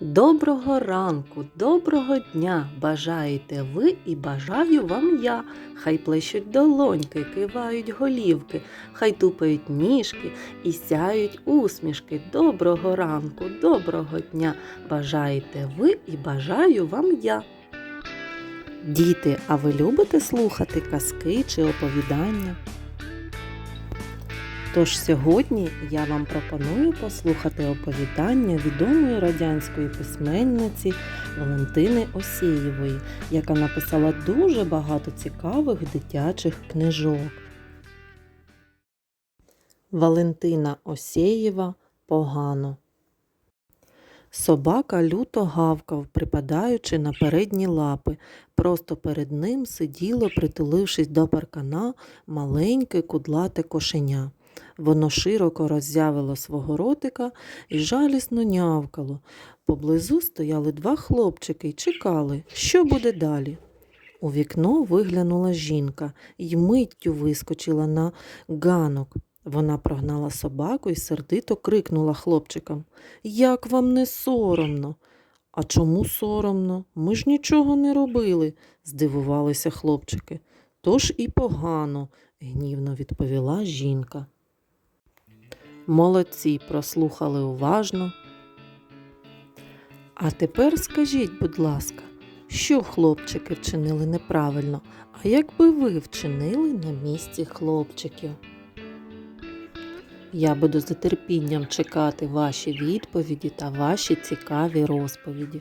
Доброго ранку, доброго дня! Бажаєте ви і бажаю вам я. Хай плещуть долоньки, кивають голівки, хай тупають ніжки і сяють усмішки. Доброго ранку, доброго дня! Бажаєте ви і бажаю вам я. Діти, а ви любите слухати казки чи оповідання? Тож сьогодні я вам пропоную послухати оповідання відомої радянської письменниці Валентини Осєєвої, яка написала дуже багато цікавих дитячих книжок. Валентина Осєєва погано. Собака люто гавкав, припадаючи на передні лапи. Просто перед ним сиділо, притулившись до паркана, маленьке кудлате кошеня. Воно широко роззявило свого ротика і жалісно нявкало. Поблизу стояли два хлопчики й чекали, що буде далі. У вікно виглянула жінка й миттю вискочила на ганок. Вона прогнала собаку і сердито крикнула хлопчикам Як вам не соромно? А чому соромно? Ми ж нічого не робили, здивувалися хлопчики. Тож і погано, гнівно відповіла жінка. Молодці прослухали уважно. А тепер скажіть, будь ласка, що хлопчики вчинили неправильно, а як би ви вчинили на місці хлопчиків? Я буду з терпінням чекати ваші відповіді та ваші цікаві розповіді.